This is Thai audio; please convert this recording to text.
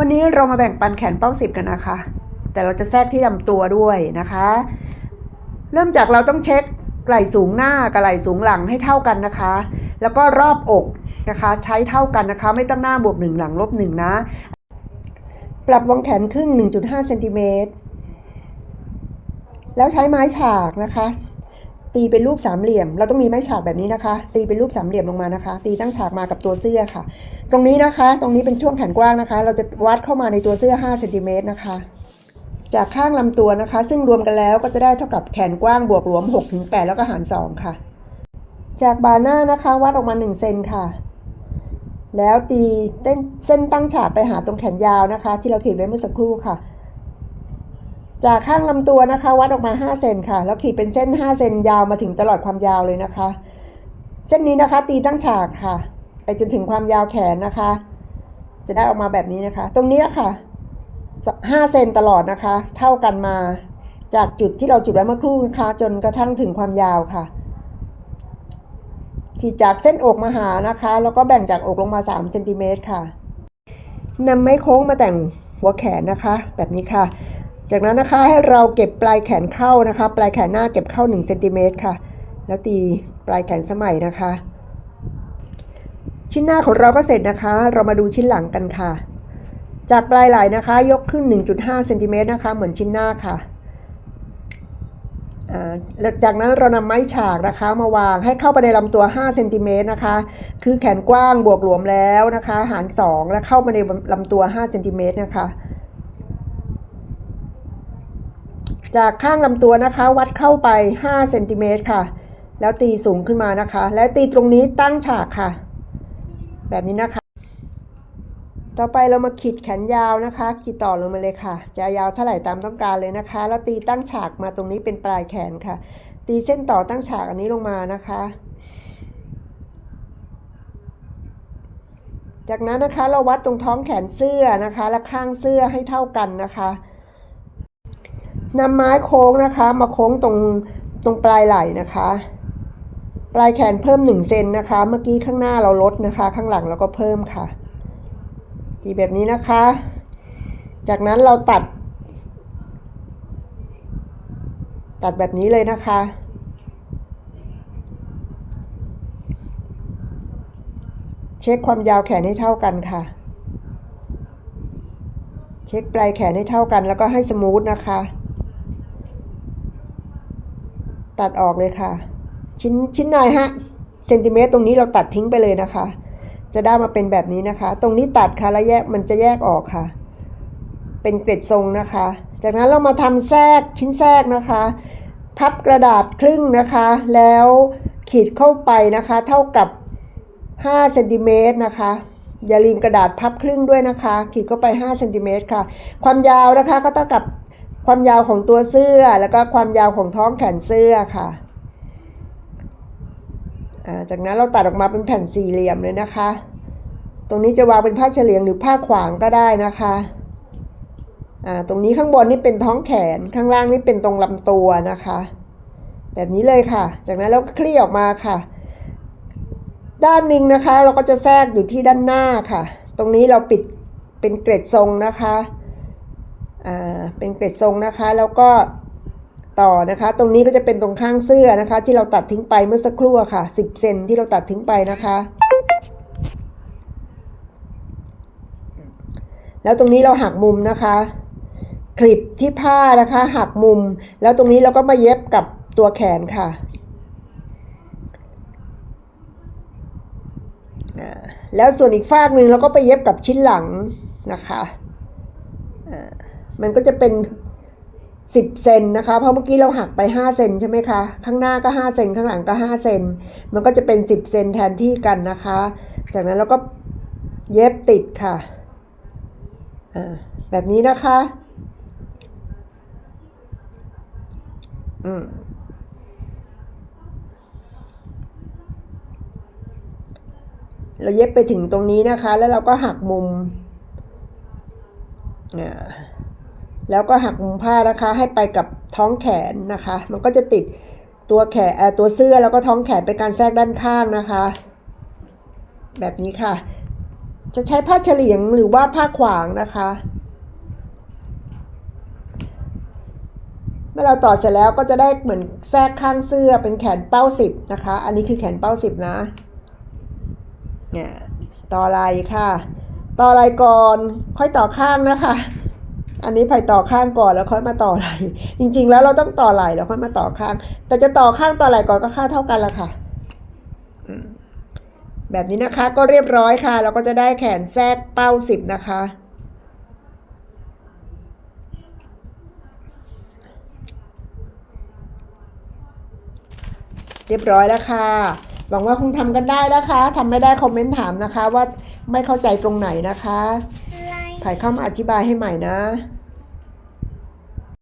วันนี้เรามาแบ่งปันแขนเป้าสิบกันนะคะ แต่เราจะแทรกที่ลำตัวด้วยนะคะ เริ่มจากเราต้องเช็คไหล่สูงหน้ากับไหล่สูงหลังให้เท่ากันนะคะ แล้วก็รอบอกนะคะใช้เท่ากันนะคะ ไม่ต้องหน้าบวกหนึ่งหลังลบหนึ่งนะ ปรับวงแขนครึ่ง 1.5เซนติเมตรแล้วใช้ไม้ฉากนะคะ ตีเป็นรูปสามเหลี่ยม เราต้องมีไม้ฉากแบบนี้นะคะ ตีเป็นรูปสามเหลี่ยมลงมานะคะ ตีตั้งฉากมากับตัวเสื้อค่ะ ตรงนี้นะคะ ตรงนี้เป็นช่วงแขนกว้างนะคะ เราจะวัดเข้ามาในตัวเสื้อ5เซนติเมตรนะคะ จากข้างลำตัวนะคะ ซึ่งรวมกันแล้วก็จะได้เท่ากับแขนกว้างบวกหลวม6ถึง8แล้วก็หาร2ค่ะ จากบาหน้านะคะวัดออกมา1เซนค่ะ แล้วตีเส้นตั้งฉากไปหาตรงแขนยาวนะคะ ที่เราเขีดไว้เมื่อสักครู่ค่ะ จากข้างลำตัวนะคะวัดออกมา 5 เซนค่ะ แล้วขีดเป็นเส้น 5 เซนยาวมาถึงตลอดความยาวเลยนะคะ เส้นนี้นะคะตีตั้งฉากค่ะ ไปจนถึงความยาวแขนนะคะ จะได้ออกมาแบบนี้นะคะ ตรงนี้ค่ะ 5 เซนตลอดนะคะ เท่ากันมา จากจุดที่เราจุดไว้เมื่อครู่นะคะจนกระทั่งถึงความยาวค่ะ ขีดจากเส้นอกมาหานะคะ แล้วก็แบ่งจากอกลงมา3เซนติเมตรค่ะนำไม้โค้งมาแต่งหัวแขนนะคะ แบบนี้ค่ะ จากนั้นนะคะให้เราเก็บปลายแขนเข้านะคะ ปลายแขนหน้าเก็บเข้า1เซนติเมตรค่ะ แล้วตีปลายแขนสมัยนะคะ ชิ้นหน้าของเราก็เสร็จนะคะ เรามาดูชิ้นหลังกันค่ะ จากปลายไหล่นะคะ ยกขึ้น 1.5เซนติเมตรนะคะ เหมือนชิ้นหน้าค่ะจากนั้นเรานำไม้ฉากนะคะมาวางให้เข้าไปในลำตัว5เซนติเมตรนะคะ คือแขนกว้างบวกหลวมแล้วนะคะ หาร2และเข้ามาในลำตัว5เซนติเมตรนะคะ จากข้างลำตัวนะคะ วัดเข้าไป5เซนติเมตรค่ะ แล้วตีสูงขึ้นมานะคะ และตีตรงนี้ตั้งฉากค่ะ แบบนี้นะคะ ต่อไปเรามาขีดแขนยาวนะคะขีดต่อลงมาเลยค่ะ จะยาวเท่าไหร่ตามต้องการเลยนะคะ แล้วตีตั้งฉากมาตรงนี้เป็นปลายแขนค่ะ ตีเส้นต่อตั้งฉากอันนี้ลงมานะคะ จากนั้นนะคะเราวัดตรงท้องแขนเสื้อนะคะ และข้างเสื้อให้เท่ากันนะคะ นำไม้โค้งนะคะ มาโค้งตรงตรงปลายไหล่นะคะ ปลายแขนเพิ่ม1เซนนะคะ เมื่อกี้ข้างหน้าเราลดนะคะ ข้างหลังเราก็เพิ่มค่ะ ตีแบบนี้นะคะ จากนั้นเราตัด ตัดแบบนี้เลยนะคะเช็คความยาวแขนให้เท่ากันค่ะ เช็คปลายแขนให้เท่ากันแล้วก็ให้สมูทนะคะ ตัดออกเลยค่ะ ชิ้นชิ้นในฮะเซนติเมตรตรงนี้เราตัดทิ้งไปเลยนะคะ จะได้มาเป็นแบบนี้นะคะ ตรงนี้ตัดค่ะแล้วแยกมันจะแยกออกค่ะ เป็นเกล็ดทรงนะคะ จากนั้นเรามาทำแทรกชิ้นแทรกนะคะ พับกระดาษครึ่งนะคะ แล้วขีดเข้าไปนะคะ เท่ากับ5เซนติเมตรนะคะ อย่าลืมกระดาษพับครึ่งด้วยนะคะ ขีดเข้าไป5เซนติเมตรค่ะ ความยาวนะคะก็เท่ากับ ความยาวของตัวเสื้อแล้วก็ความยาวของท้องแขนเสื้อค่ะจากนั้นเราตัดออกมาเป็นแผ่นสี่เหลี่ยมเลยนะคะ ตรงนี้จะวางเป็นผ้าเฉลียงหรือผ้าขวางก็ได้นะคะตรงนี้ข้างบนนี่เป็นท้องแขนข้างล่างนี่เป็นตรงลำตัวนะคะ แบบนี้เลยค่ะ จากนั้นเราก็คลี่ออกมาค่ะ ด้านหนึ่งนะคะ เราก็จะแทรกอยู่ที่ด้านหน้าค่ะ ตรงนี้เราปิดเป็นเกร็ดทรงนะคะ เป็นเกร็ดทรงนะคะแล้วก็ต่อนะคะ ตรงนี้ก็จะเป็นตรงข้างเสื้อนะคะ ที่เราตัดทิ้งไปเมื่อสักครู่ค่ะ 10 เซนที่เราตัดทิ้งไปนะคะ แล้วตรงนี้เราหักมุมนะคะคลิปที่ผ้านะคะหักมุม แล้วตรงนี้เราก็มาเย็บกับตัวแขนค่ะ แล้วส่วนอีกฝากหนึ่งเราก็ไปเย็บกับชิ้นหลังนะคะ มันก็จะเป็น 10 เซนนะคะ เพราะเมื่อกี้เราหักไป 5 เซนใช่ไหมคะ ข้างหน้าก็ 5 เซนข้างหลังก็ 5 เซน มันก็จะเป็น 10 เซนแทนที่กันนะคะ จากนั้นเราก็เย็บติดค่ะ แบบนี้นะคะ อืมเราเย็บไปถึงตรงนี้นะคะ แล้วเราก็หักมุม แล้วก็หักมุมผ้านะคะให้ไปกับท้องแขนนะคะ มันก็จะติดตัวแขนตัวเสื้อแล้วก็ท้องแขนเป็นการแทรกด้านข้างนะคะ แบบนี้ค่ะ จะใช้ผ้าเฉลียงหรือว่าผ้าขวางนะคะเมื่อเราต่อเสร็จแล้วก็จะได้เหมือนแทรกข้างเสื้อเป็นแขนเป้าสิบนะคะ อันนี้คือแขนเป้าสิบนะเนี่ยต่อไหลค่ะ ต่อไหลก่อนค่อยต่อข้างนะคะ อันนี้ไผ่ต่อข้างก่อนแล้วค่อยมาต่อไหลจริง ๆ แล้วเราต้องต่อไหลแล้วค่อยมาต่อข้าง แต่จะต่อข้างต่อไหลก่อนก็ค่าเท่ากันละค่ะแบบนี้นะคะก็เรียบร้อยค่ะ เราก็จะได้แขนแทรกเป้าสิบนะคะ เรียบร้อยแล้วค่ะ หวังว่าคงทำกันได้นะคะทำไม่ได้คอมเมนต์ถามนะคะ ว่าไม่เข้าใจตรงไหนนะคะ ถ่ายเข้ามาอธิบายให้ใหม่นะ